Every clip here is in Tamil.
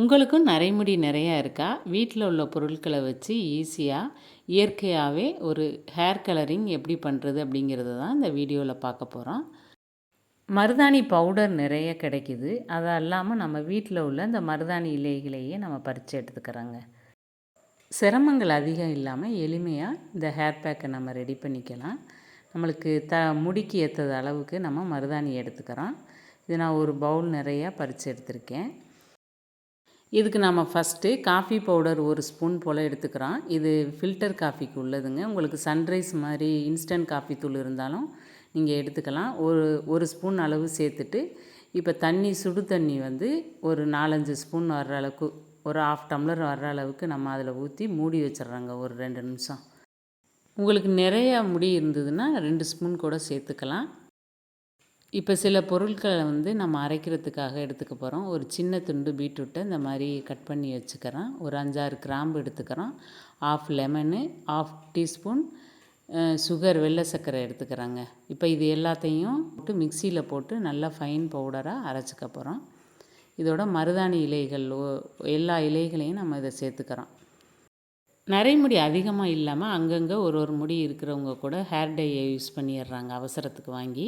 உங்களுக்கும் நரைமுடி நிறையா இருக்கா? வீட்டில் உள்ள பொருட்களை வச்சு ஈஸியாக இயற்கையாகவே ஒரு ஹேர் கலரிங் எப்படி பண்ணுறது அப்படிங்கிறத தான் இந்த வீடியோவில் பார்க்க போகிறோம் மருதாணி பவுடர் நிறைய கிடைக்குது. அது இல்லாமல் நம்ம வீட்டில் உள்ள இந்த மருதாணி இலைகளையே நம்ம பறித்து எடுத்துக்கிறோங்க. சிரமங்கள் அதிகம் இல்லாமல் எளிமையாக இந்த ஹேர் பேக்கை நம்ம ரெடி பண்ணிக்கலாம். நம்மளுக்கு த முடிக்கு ஏற்றது அளவுக்கு நம்ம மருதாணி எடுத்துக்கிறோம். இது நான் ஒரு பவுல் நிறையா பறித்து எடுத்திருக்கேன். இதுக்கு நம்ம ஃபஸ்ட்டு காஃபி பவுடர் ஒரு ஸ்பூன் போல் எடுத்துக்கிறோம். இது ஃபில்டர் காஃபிக்கு உள்ளதுங்க. உங்களுக்கு சன்ரைஸ் மாதிரி இன்ஸ்டன்ட் காஃபி தூள் இருந்தாலும் நீங்கள் எடுத்துக்கலாம். ஒரு ஒரு ஸ்பூன் அளவு சேர்த்துட்டு இப்போ தண்ணி சுடு தண்ணி வந்து ஒரு நாலஞ்சு ஸ்பூன் வர்ற அளவுக்கு ஒரு ஆஃப் டம்ளர் வர்ற அளவுக்கு நம்ம அதில் ஊற்றி மூடி வச்சிட்றாங்க. ஒரு ரெண்டு நிமிஷம். உங்களுக்கு நிறையா முடி இருந்ததுன்னா ரெண்டு ஸ்பூன் கூட சேர்த்துக்கலாம். இப்போ சில பொருட்களை வந்து நம்ம அரைக்கிறதுக்காக எடுத்துக்க போகிறோம் ஒரு சின்ன துண்டு பீட்ரூட்டை இந்த மாதிரி கட் பண்ணி வச்சுக்கிறோம் ஒரு அஞ்சாறு கிராம்பு எடுத்துக்கிறோம். Half lemon half teaspoon sugar வெள்ளை சர்க்கரை எடுத்துக்கிறாங்க. இப்போ இது எல்லாத்தையும் போட்டு மிக்சியில் போட்டு நல்லா ஃபைன் பவுடராக அரைச்சிக்க போகிறோம் இதோட மருதாணி இலைகள் எல்லா இலைகளையும் நம்ம இதை சேர்த்துக்கிறோம். நரைமுடி அதிகமாக இல்லாமல் அங்கங்கே ஒரு ஒரு முடி இருக்கிறவங்க கூட ஹேர் டையை யூஸ் பண்ணிடுறாங்க அவசரத்துக்கு வாங்கி.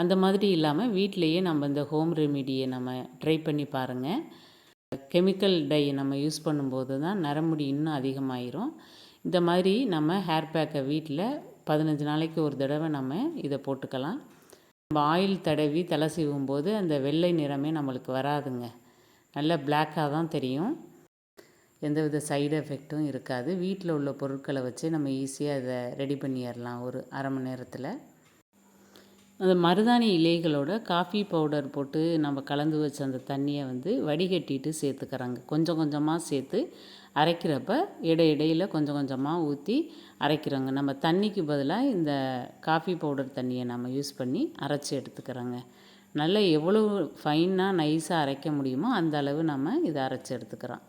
அந்த மாதிரி இல்லாமல் வீட்டிலையே நம்ம இந்த ஹோம் ரெமிடியை நம்ம ட்ரை பண்ணி பாருங்கள் கெமிக்கல் டை நம்ம யூஸ் பண்ணும்போது தான் நரமுடி இன்னும் அதிகமாயிரும். இந்த மாதிரி நம்ம ஹேர் பேக்கை வீட்டில் பதினஞ்சு நாளைக்கு ஒரு தடவை நம்ம இதை போட்டுக்கலாம். நம்ம ஆயில் தடவி தலை சீவும் போது அந்த வெள்ளை நிறமே நம்மளுக்கு வராதுங்க. நல்ல பிளாக்காக தான் தெரியும். எந்தவித சைடு எஃபெக்ட்டும் இருக்காது. வீட்டில் உள்ள பொருட்களை வச்சு நம்ம ஈஸியாக இதை ரெடி பண்ணிடலாம் ஒரு அரை மணி நேரத்தில். அந்த மருதாணி இலைகளோட காஃபி பவுடர் போட்டு நம்ம கலந்து வச்ச அந்த தண்ணியை வந்து வடிகட்டிட்டு சேர்த்துக்கிறாங்க. கொஞ்சம் கொஞ்சமாக சேர்த்து அரைக்கிறப்ப இடை இடையில் கொஞ்சம் கொஞ்சமாக ஊற்றி அரைக்கிறோங்க. நம்ம தண்ணிக்கு பதிலாக இந்த காஃபி பவுடர் தண்ணியை நம்ம யூஸ் பண்ணி அரைச்சி எடுத்துக்கிறோங்க. நல்லா எவ்வளோ ஃபைனாக நைஸாக அரைக்க முடியுமோ அந்த அளவு நம்ம இதை அரைச்சி எடுத்துக்கிறோம்.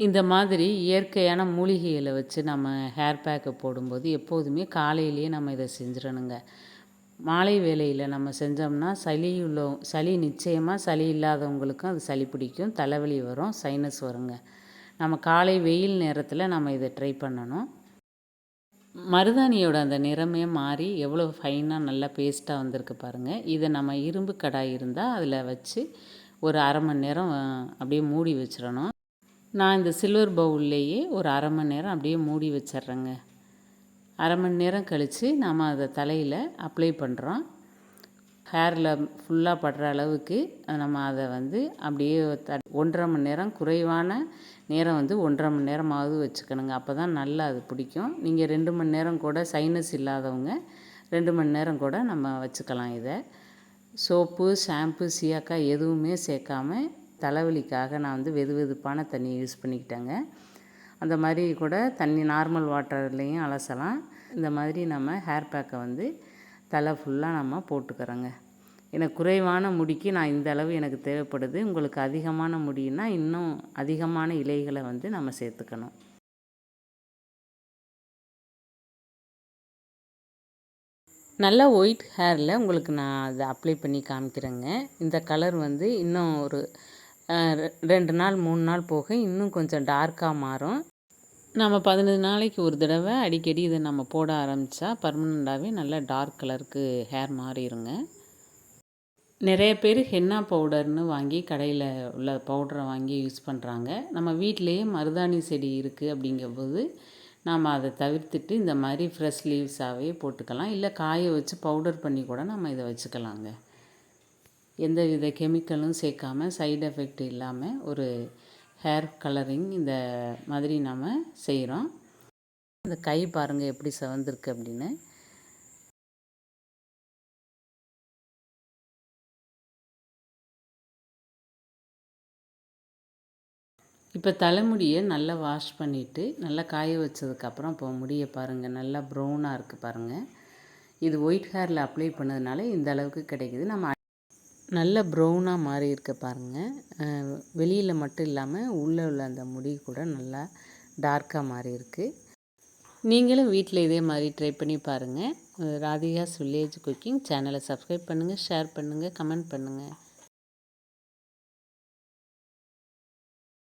இந்த மாதிரி இயற்கையான மூலிகைகளை வச்சு நம்ம ஹேர் பேக்கை போடும்போது எப்போதுமே காலையிலேயே நம்ம இதை செஞ்சிடணுங்க. மாலை வேலையில் நம்ம செஞ்சோம்னா சளி உள்ள சளி நிச்சயமாக சளி இல்லாதவங்களுக்கும் அது சளி பிடிக்கும் தலைவலி வரும் சைனஸ் வருங்க. நம்ம காலை வெயில் நேரத்தில் நம்ம இதை ட்ரை பண்ணணும். மருதாணியோட அந்த நிறமே மாறி எவ்வளோ ஃபைனாக நல்லா பேஸ்ட்டாக வந்திருக்கு பாருங்கள் இதை நம்ம இரும்பு கடாய் இருந்தால் அதில் வச்சு ஒரு அரை மணி நேரம் அப்படியே மூடி வச்சிடணும். நான் இந்த சில்வர் பவுல்லையே ஒரு அரை மணி நேரம் அப்படியே மூடி வச்சிட்றேங்க. அரை மணி நேரம் கழித்து நாம் அதை தலையில் அப்ளை பண்ணுறோம் ஹேரில் ஃபுல்லாக படுற அளவுக்கு நம்ம அதை வந்து அப்படியே த ஒன்றரை மணி நேரம் குறைவான நேரம் வந்து ஒன்றரை மணி நேரமாவது வச்சுக்கணுங்க. அப்போ தான் நல்லா அது பிடிக்கும். நீங்கள் ரெண்டு மணி நேரம் கூட சைனஸ் இல்லாதவங்க ரெண்டு மணி நேரம் கூட நம்ம வச்சுக்கலாம் இதை. சோப்பு ஷாம்பு சியாக்காய் எதுவுமே சேர்க்காம தலைவலிக்காக நான் வந்து வெது வெதுப்பான தண்ணியை யூஸ் பண்ணிக்கிட்டேங்க. அந்த மாதிரி கூட தண்ணி நார்மல் வாட்டர்லேயும் அலசலாம். இந்த மாதிரி நம்ம ஹேர் பேக்கை வந்து தலை ஃபுல்லாக நம்ம போட்டுக்கிறோங்க. எனக்கு குறைவான முடிக்கு நான் இந்த அளவு எனக்கு தேவைப்படுது. உங்களுக்கு அதிகமான முடின்னா இன்னும் அதிகமான இலைகளை வந்து நம்ம சேர்த்துக்கணும். நல்லா ஒயிட் ஹேரில் உங்களுக்கு நான் அதை அப்ளை பண்ணி காமிக்கிறேங்க. இந்த கலர் வந்து இன்னும் ஒரு ரெண்டு நாள் மூணு நாள் போக இன்னும் கொஞ்சம் டார்க்காக மாறும். நம்ம பதினஞ்சு நாளைக்கு ஒரு தடவை அடிக்கடி இதை நம்ம போட ஆரம்பித்தா பர்மனெண்ட்டாகவே நல்ல டார்க் கலருக்கு ஹேர் மாறிடுங்க நிறைய பேர் ஹென்னா பவுடர்னு வாங்கி கடையில் உள்ள பவுடரை வாங்கி யூஸ் பண்ணுறாங்க நம்ம வீட்டிலையே மருதாணி செடி இருக்குது அப்படிங்கும்போது நாம் அதை தவிர்த்துட்டு இந்த மாதிரி ஃப்ரெஷ் லீவ்ஸாகவே போட்டுக்கலாம். இல்லை காய வச்சு பவுடர் பண்ணி கூட நம்ம இதை வச்சுக்கலாங்க. எந்த வித கெமிக்கலும் சேர்க்காம சைடு எஃபெக்ட் இல்லாமல் ஒரு ஹேர் கலரிங் இந்த மாதிரி நாம் செய்கிறோம் இந்த கை பாருங்கள் எப்படி செவந்திருக்கு அப்படின்னு. இப்போ தலைமுடியை நல்லா வாஷ் பண்ணிவிட்டு நல்லா காய வச்சதுக்கப்புறம் இப்போ முடியை பாருங்கள் நல்லா ப்ரௌனாக இருக்குது பாருங்கள் இது ஒயிட் ஹேரில் அப்ளை பண்ணதுனால இந்த அளவுக்கு கிடைக்கிது. நம்ம நல்ல ப்ரௌனாக மாறி இருக்க பாருங்கள் வெளியில் மட்டும் இல்லாமல் உள்ளே உள்ள அந்த முடி கூட நல்லா டார்க்காக மாறி இருக்குது நீங்களும் வீட்டில் இதே மாதிரி ட்ரை பண்ணி பாருங்கள் ராதிகாஸ் வில்லேஜ் குக்கிங் சேனலை சப்ஸ்கிரைப் பண்ணுங்கள் ஷேர் பண்ணுங்கள் கமெண்ட் பண்ணுங்கள்